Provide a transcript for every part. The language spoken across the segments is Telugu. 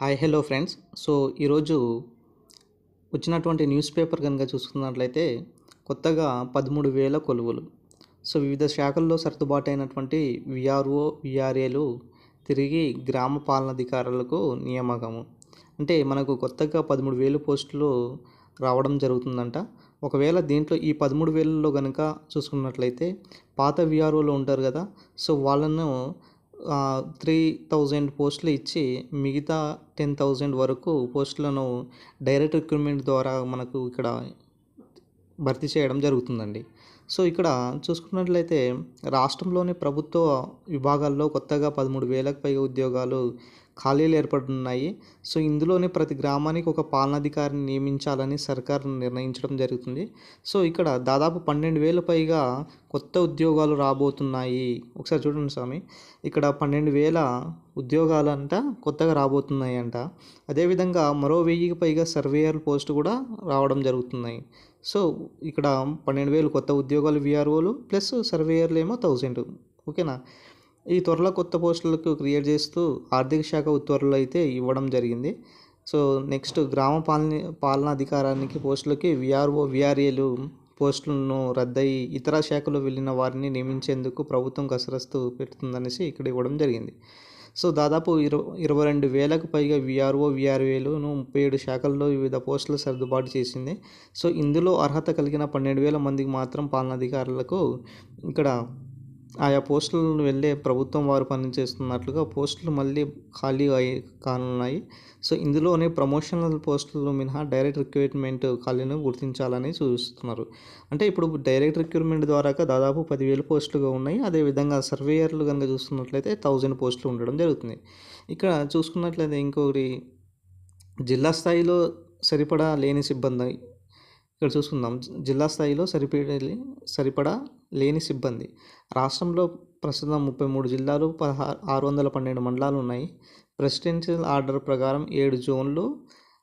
Hi hello friends. సో ఈరోజు వచ్చినటువంటి న్యూస్ పేపర్ కనుక చూసుకున్నట్లయితే కొత్తగా పదమూడు వేల కొలువులు. సో వివిధ శాఖల్లో సర్దుబాటు అయినటువంటి విఆర్ఓ విఆర్ఏలు తిరిగి గ్రామ పాలనాధికారులకు నియామకము. అంటే మనకు కొత్తగా పదమూడు వేలు పోస్టులు రావడం జరుగుతుందంట. ఒకవేళ దీంట్లో ఈ పదమూడు వేలలో కనుక చూసుకున్నట్లయితే పాత విఆర్ఓలు ఉంటారు కదా సో వాళ్ళను త్రీ థౌజండ్ పోస్టులు ఇచ్చి మిగతా టెన్ థౌజండ్ వరకు పోస్టులను డైరెక్ట్ రిక్రూట్మెంట్ ద్వారా మనకు ఇక్కడ భర్తీ చేయడం జరుగుతుందండి. సో ఇక్కడ చూసుకున్నట్లయితే రాష్ట్రంలోని ప్రభుత్వ విభాగాల్లో కొత్తగా పదమూడు వేలకు పైగా ఉద్యోగాలు ఖాళీలు ఏర్పడుతున్నాయి. సో ఇందులోనే ప్రతి గ్రామానికి ఒక పాలనాధికారిని నియమించాలని సర్కార్ నిర్ణయించడం జరుగుతుంది. సో ఇక్కడ దాదాపు పన్నెండు వేల పైగా కొత్త ఉద్యోగాలు రాబోతున్నాయి. ఒకసారి చూడండి స్వామి. ఇక్కడ పన్నెండు వేల ఉద్యోగాలు అంట కొత్తగా రాబోతున్నాయి అంట అదేవిధంగా మరో వెయ్యికి పైగా సర్వేయర్ పోస్ట్ కూడా రావడం జరుగుతున్నాయి. సో ఇక్కడ పన్నెండు వేలు కొత్త ఉద్యోగాలు విఆర్ఓలు ప్లస్ సర్వేయర్లు ఏమో థౌజండ్. ఓకేనా? ఈ త్వరలో కొత్త పోస్టులకు క్రియేట్ చేస్తూ ఆర్థిక శాఖ ఉత్తర్వులు అయితే ఇవ్వడం జరిగింది. సో నెక్స్ట్ గ్రామ పాలన పాలనాధికారానికి పోస్టులకి విఆర్ఓ విఆర్ఏలు పోస్టులను రద్దయి ఇతర శాఖలో వెళ్ళిన వారిని నియమించేందుకు ప్రభుత్వం కసరస్తు పెడుతుందనేసి ఇక్కడ ఇవ్వడం జరిగింది. సో దాదాపు ఇరవై ఇరవై రెండు వేలకు పైగా విఆర్ఓ విఆర్ఏలను ముప్పై ఏడు శాఖల్లో వివిధ పోస్టులు సర్దుబాటు చేసింది. సో ఇందులో అర్హత కలిగిన పన్నెండు వేల మందికి మాత్రం పాలనాధికారులకు ఇక్కడ ఆయా పోస్టులను వెళ్ళే ప్రభుత్వం వారు పనిచేస్తున్నట్లుగా పోస్టులు మళ్ళీ ఖాళీ అయి కానున్నాయి. సో ఇందులోనే ప్రమోషనల్ పోస్టులు మినహా డైరెక్ట్ రిక్రూట్మెంట్ ఖాళీను గుర్తించాలని చూస్తున్నారు. అంటే ఇప్పుడు డైరెక్ట్ రిక్రూట్మెంట్ ద్వారా దాదాపు పదివేల పోస్టులుగా ఉన్నాయి. అదేవిధంగా సర్వేయర్లు కనుక చూసుకున్నట్లయితే థౌజండ్ పోస్టులు ఉండడం జరుగుతుంది. ఇక్కడ చూసుకున్నట్లయితే ఇంకొకటి జిల్లా స్థాయిలో సరిపడా లేని సిబ్బంది ఇక్కడ చూసుకుందాం. జిల్లా స్థాయిలో సరిపడే సరిపడా లేని సిబ్బంది. రాష్ట్రంలో ప్రస్తుతం ముప్పై మూడు జిల్లాలు పదహారు ఆరు వందల పన్నెండు మండలాలు ఉన్నాయి. ప్రెసిడెన్షియల్ ఆర్డర్ ప్రకారం ఏడు జోన్లు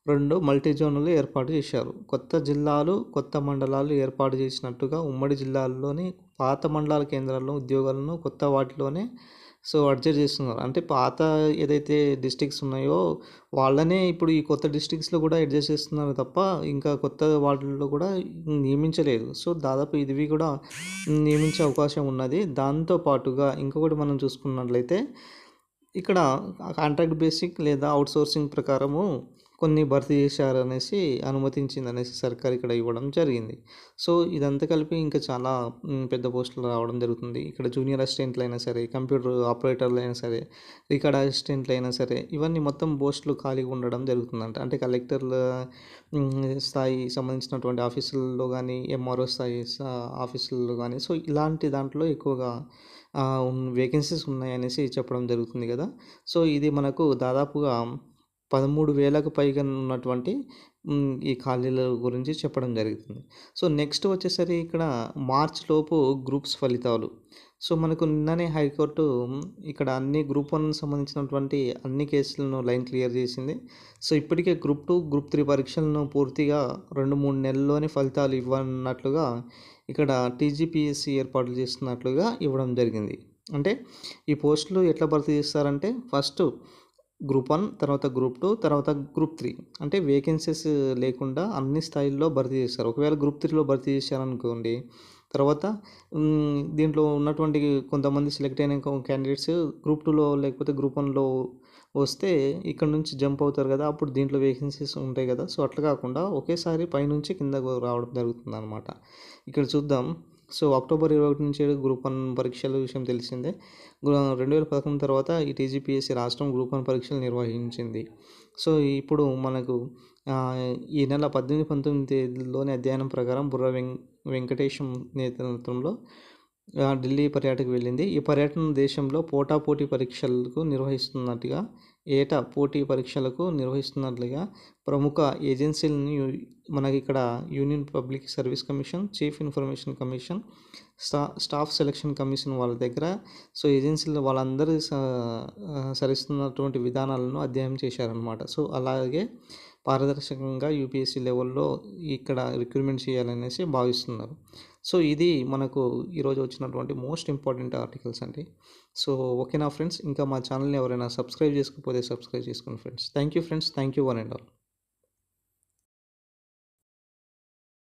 రెండు మల్టీ జోన్లు ఏర్పాటు చేశారు. కొత్త జిల్లాలు కొత్త మండలాలు ఏర్పాటు చేసినట్టుగా ఉమ్మడి జిల్లాల్లోని పాత మండలాల కేంద్రాల్లో ఉద్యోగాలను కొత్త వాటిలోనే సో అడ్జస్ట్ చేస్తున్నారు. అంటే పాత ఏదైతే డిస్టిక్స్ ఉన్నాయో వాళ్ళనే ఇప్పుడు ఈ కొత్త డిస్టిక్స్లో కూడా అడ్జస్ట్ చేస్తున్నారు తప్ప ఇంకా కొత్త వాటిల్లో కూడా నియమించలేదు. సో దాదాపు ఇదివి కూడా నియమించే అవకాశం ఉన్నది. దాంతో పాటుగా ఇంకొకటి మనం చూసుకున్నట్లయితే ఇక్కడ కాంట్రాక్ట్ బేసిక్ లేదా అవుట్సోర్సింగ్ ప్రకారము కొన్ని భర్తీ చేశారనేసి అనుమతించింది అనేసి సర్కార్ ఇక్కడ ఇవ్వడం జరిగింది. సో ఇదంతా కలిపి ఇంకా చాలా పెద్ద పోస్టులు రావడం జరుగుతుంది. ఇక్కడ జూనియర్ అసిస్టెంట్లు అయినా సరే కంప్యూటర్ ఆపరేటర్లు అయినా సరే రికార్డ్ అసిస్టెంట్లు అయినా సరే ఇవన్నీ మొత్తం పోస్టులు ఖాళీగా ఉండడం జరుగుతుందంట. అంటే కలెక్టర్ల స్థాయి సంబంధించినటువంటి ఆఫీసుల్లో కానీ ఎంఆర్ఓ స్థాయి ఆఫీసుల్లో కానీ సో ఇలాంటి దాంట్లో ఎక్కువగా వేకెన్సీస్ ఉన్నాయనేసి చెప్పడం జరుగుతుంది కదా. సో ఇది మనకు దాదాపుగా పదమూడు వేలకు పైగా ఉన్నటువంటి ఈ ఖాళీల గురించి చెప్పడం జరుగుతుంది. సో నెక్స్ట్ వచ్చేసరి ఇక్కడ మార్చ్ లోపు గ్రూప్స్ ఫలితాలు. సో మనకు నిన్ననే హైకోర్టు ఇక్కడ అన్ని గ్రూప్ వన్ సంబంధించినటువంటి అన్ని కేసులను లైన్ క్లియర్ చేసింది. సో ఇప్పటికే గ్రూప్ టూ గ్రూప్ త్రీ పరీక్షలను పూర్తిగా రెండు మూడు నెలల్లోనే ఫలితాలు ఇవ్వనున్నట్లుగా ఇక్కడ టీజీపీఎస్సీ ఏర్పాట్లు చేస్తున్నట్లుగా ఇవ్వడం జరిగింది. అంటే ఈ పోస్టులు ఎట్లా భర్తీ చేస్తారంటే ఫస్ట్ గ్రూప్ వన్ తర్వాత గ్రూప్ టూ తర్వాత గ్రూప్ త్రీ. అంటే వేకెన్సీస్ లేకుండా అన్ని స్థాయిల్లో భర్తీ చేస్తారు. ఒకవేళ గ్రూప్ త్రీలో భర్తీ చేశారనుకోండి తర్వాత దీంట్లో ఉన్నటువంటి కొంతమంది సెలెక్ట్ అయిన క్యాండిడేట్స్ గ్రూప్ టూలో లేకపోతే గ్రూప్ వన్లో వస్తే ఇక్కడ నుంచి జంప్ అవుతారు కదా అప్పుడు దీంట్లో వేకెన్సీస్ ఉంటాయి కదా. సో అట్లా కాకుండా ఒకేసారి పైనుంచి కిందకు రావడం జరుగుతుంది అనమాట ఇక్కడ చూద్దాం. సో అక్టోబర్ ఇరవై ఒకటి నుంచి గ్రూప్ వన్ పరీక్షల విషయం తెలిసిందే. రెండు వేల పదకొండు తర్వాత ఈ టీజీపీఎస్సీ రాష్ట్రం గ్రూప్ వన్ పరీక్షలు నిర్వహించింది. సో ఇప్పుడు మనకు ఈ నెల పద్దెనిమిది పంతొమ్మిది తేదీలోని అధ్యయనం ప్రకారం బుర్ర వెం వెంకటేశం నేతృత్వంలో ఢిల్లీ పర్యటనకు వెళ్ళింది. ఈ పర్యటన దేశంలో పోటా పోటీ పరీక్షలకు నిర్వహిస్తున్నట్టుగా ఏటా పోటీ పరీక్షలకు నిర్వహిస్తున్నట్లుగా ప్రముఖ ఏజెన్సీలను మనకి ఇక్కడ Union Public Service Commission Chief Information Commission స్టా స్టాఫ్ సెలక్షన్ కమిషన్ వాళ్ళ దగ్గర సో ఏజెన్సీలు వాళ్ళందరూ స- సరిస్తున్నటువంటి విధానాలను అధ్యయనం చేశారనమాట సో అలాగే పారదర్శకంగా యూపీఎస్సీ లెవెల్లో ఇక్కడ రిక్రూట్మెంట్ చేయాలనేసి భావిస్తున్నారు. సో ఇది మనకు ఈరోజు వచ్చినటువంటి మోస్ట్ ఇంపార్టెంట్ ఆర్టికల్స్ అండి. సో ఓకేనా ఫ్రెండ్స్ ఇంకా మా ఛానల్ని ఎవరైనా సబ్స్క్రైబ్ చేసుకోకపోతే సబ్స్క్రైబ్ చేసుకోండి friends. Thank you friends thank you one and all.